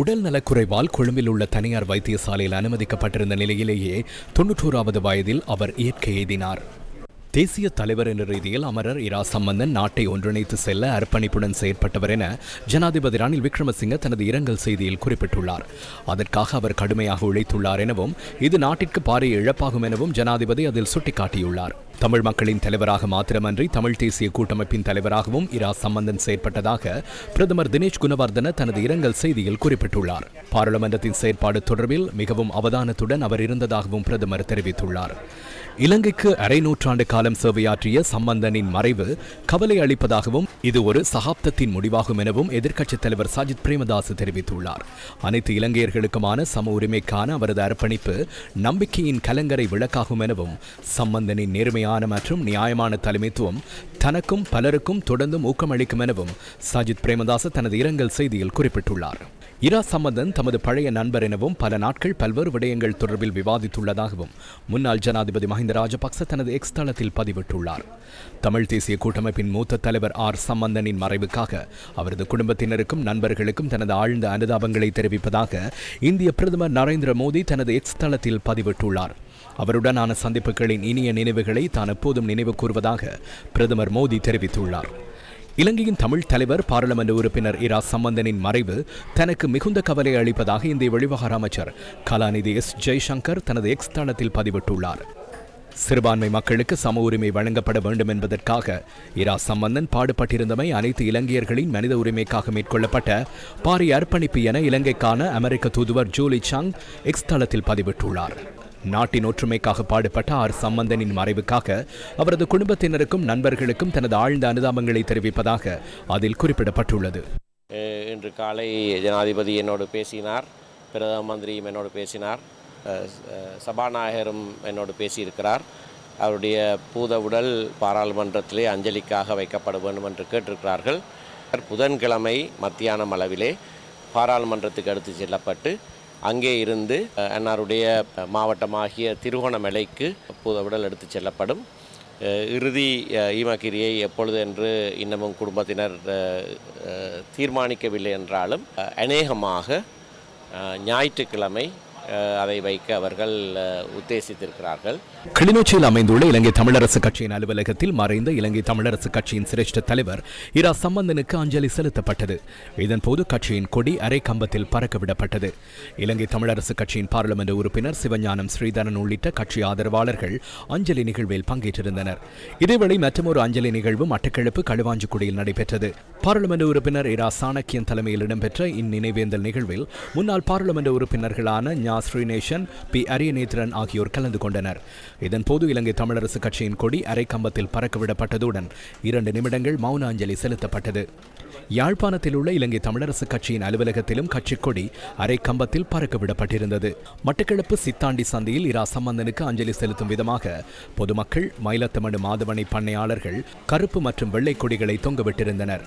உடல் நலக்குறைவால் கொழும்பில் உள்ள தனியார் வைத்தியசாலையில் அனுமதிக்கப்பட்டிருந்த நிலையிலேயே தொன்னூற்றோராவது வயதில் அவர் இயற்கை எய்தினார். தேசிய தலைவர் என்ற ரீதியில் அமரர் இரா சம்பந்தன் நாட்டை ஒன்றிணைத்து செல்ல அர்ப்பணிப்புடன் செயற்பட்டவர் என ஜனாதிபதி ரணில் விக்ரமசிங்க தனது இரங்கல் செய்தியில் குறிப்பிட்டுள்ளார். அதற்காக அவர் கடுமையாக உழைத்துள்ளார் எனவும் இது நாட்டிற்கு பாரிய இழப்பாகும் எனவும் ஜனாதிபதி அதில் சுட்டிக்காட்டியுள்ளார். தமிழ் மக்களின் தலைவராக மாத்திரமன்றி தமிழ் தேசிய கூட்டமைப்பின் தலைவராகவும் இரா சம்பந்தன் செயற்பட்டதாக பிரதமர் தினேஷ் குணவர்தன தனது இரங்கல் செய்தியில் குறிப்பிட்டுள்ளார். பாராளுமன்றத்தின் செயற்பாடு தொடர்பில் மிகவும் அவதானத்துடன் அவர் இருந்ததாகவும் பிரதமர் தெரிவித்துள்ளார். இலங்கைக்கு அரை நூற்றாண்டு காலம் சேவையாற்றிய சம்பந்தனின் மறைவு கவலை அளிப்பதாகவும் இது ஒரு சகாப்தத்தின் முடிவாகும் எனவும் எதிர்க்கட்சித் தலைவர் சஜித் பிரேமதாஸ் தெரிவித்துள்ளார். அனைத்து இலங்கையர்களுக்குமான சம உரிமைக்கான அவரது அர்ப்பணிப்பு நம்பிக்கையின் கலங்கரை விளக்காகும் எனவும் சம்பந்தனின் நேர்மையான மற்றும் நியாயமான தலைமைத்துவம் தனக்கும் பலருக்கும் தொடர்ந்தும் ஊக்கமளிக்கும் எனவும் சஜித் பிரேமதாச தனது இரங்கல் செய்தியில் குறிப்பிட்டுள்ளார். இரா சம்பந்தன் தமது பழைய நண்பர் எனவும் பல நாட்கள் பல்வேறு விடயங்கள் தொடர்பில் விவாதித்துள்ளதாகவும் முன்னாள் ஜனாதிபதி மஹிந்த ராஜபக்ச தனது எக்ஸ் தளத்தில் பதிவிட்டுள்ளார். தமிழ் தேசிய கூட்டமைப்பின் மூத்த தலைவர் ஆர் சம்பந்தனின் மறைவுக்காக அவரது குடும்பத்தினருக்கும் நண்பர்களுக்கும் தனது ஆழ்ந்த அனுதாபங்களை தெரிவிப்பதாக இந்திய பிரதமர் நரேந்திர மோடி தனது எக்ஸ் தளத்தில் பதிவிட்டுள்ளார். அவருடனான சந்திப்புகளின் இனிய நினைவுகளை தான் எப்போதும் நினைவு கூறுவதாக பிரதமர் மோடி தெரிவித்துள்ளார். இலங்கையின் தமிழ் தலைவர் பாராளுமன்ற உறுப்பினர் இரா சம்பந்தனின் மறைவு தனக்கு மிகுந்த கவலை அளிப்பதாக இந்திய வெளிவகார அமைச்சர் கலாநிதி எஸ். ஜெய்சங்கர் தனது எக்ஸ் தளத்தில் பதிவிட்டுள்ளார். சிறுபான்மை மக்களுக்கு சம உரிமை வழங்கப்பட வேண்டும் என்பதற்காக இரா சம்பந்தன் பாடுபட்டிருந்தமை அனைத்து இலங்கையர்களின் மனித உரிமைக்காக மேற்கொள்ளப்பட்ட பாரிய அர்ப்பணிப்பு என இலங்கைக்கான அமெரிக்க தூதுவர் ஜூலி சாங் எக்ஸ் தளத்தில் பதிவிட்டுள்ளார். நாட்டின் ஒற்றுமைக்காக பாடுபட்ட ஆர் சம்பந்தனின் மறைவுக்காக அவரது குடும்பத்தினருக்கும் நண்பர்களுக்கும் தனது ஆழ்ந்த அனுதாபங்களை தெரிவிப்பதாக அதில் குறிப்பிடப்பட்டுள்ளது. இன்று காலை ஜனாதிபதி என்னோடு பேசினார். பிரதம மந்திரியும் என்னோடு பேசினார். சபாநாயகரும் என்னோடு பேசியிருக்கிறார். அவருடைய பூத உடல் பாராளுமன்றத்திலே அஞ்சலிக்காக வைக்கப்பட வேண்டும் என்று கேட்டிருக்கிறார்கள். புதன்கிழமை மத்தியானம் அளவிலே பாராளுமன்றத்துக்கு எடுத்து செல்லப்பட்டு அங்கே இருந்து அன்னாருடைய மாவட்டமாகிய திருகோணமலைக்கு பூத உடல் எடுத்து செல்லப்படும் இறுதி ஈமகிரியை ஈமக்கிரியை எப்பொழுது என்று இன்னமும் குடும்பத்தினர் தீர்மானிக்கவில்லை என்றாலும் அநேகமாக ஞாயிற்றுக்கிழமை அதை வைக்க அவர்கள் உத்தேசித்திருக்கிறார்கள். கிளிநொச்சியில் அமைந்துள்ள இலங்கை தமிழரசு கட்சியின் அலுவலகத்தில் மறைந்த இலங்கை தமிழரசு கட்சியின் சிரேஷ்ட தலைவர் இரா சம்பந்தனுக்கு அஞ்சலி செலுத்தப்பட்டது. இதன்போது கட்சியின் கொடி அரை கம்பத்தில் பறக்க விடப்பட்டது. இலங்கை தமிழரசு கட்சியின் பாராளுமன்ற உறுப்பினர் சிவஞானம் ஸ்ரீதரன் உள்ளிட்ட கட்சி ஆதரவாளர்கள் அஞ்சலி நிகழ்வில் பங்கேற்றிருந்தனர். இதேவேளை மற்றொரு அஞ்சலி நிகழ்வு மட்டக்கிழப்பு களுவாஞ்சிக்குடியில் நடைபெற்றது. பாராளுமன்ற உறுப்பினர் இரா சாணக்கியன் தலைமையில் இடம்பெற்ற இந்நினைவேந்தல் நிகழ்வில் முன்னாள் பாராளுமன்ற உறுப்பினர்களான ஞா ஸ்ரீநேசன் பி அரியநேத்திரன் ஆகியோர் கலந்து கொண்டனர். இதன்போது இலங்கை தமிழரசு கட்சியின் கொடி அரை கம்பத்தில் பறக்கவிடப்பட்டதுடன் இரண்டு நிமிடங்கள் மௌன அஞ்சலி செலுத்தப்பட்டது. யாழ்ப்பாணத்தில் உள்ள இலங்கை தமிழரசு கட்சியின் அலுவலகத்திலும் கட்சி கொடி அரை கம்பத்தில் பறக்கவிடப்பட்டிருந்தது. மட்டக்களப்பு சித்தாண்டி சந்தையில் இரா சம்பந்தனுக்கு அஞ்சலி செலுத்தும் விதமாக பொதுமக்கள் மயிலத்தமடு மாதவனை பண்ணையாளர்கள் கருப்பு மற்றும் வெள்ளை கொடிகளை தொங்கவிட்டிருந்தனர்.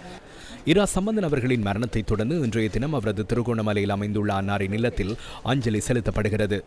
இரா சம்பந்தன் அவர்களின் மரணத்தை தொடர்ந்து இன்றைய தினம் அவரது திருகோணமலையில் அமைந்துள்ள அன்னாரின் இல்லத்தில் அஞ்சலி செலுத்தப்படுகிறது.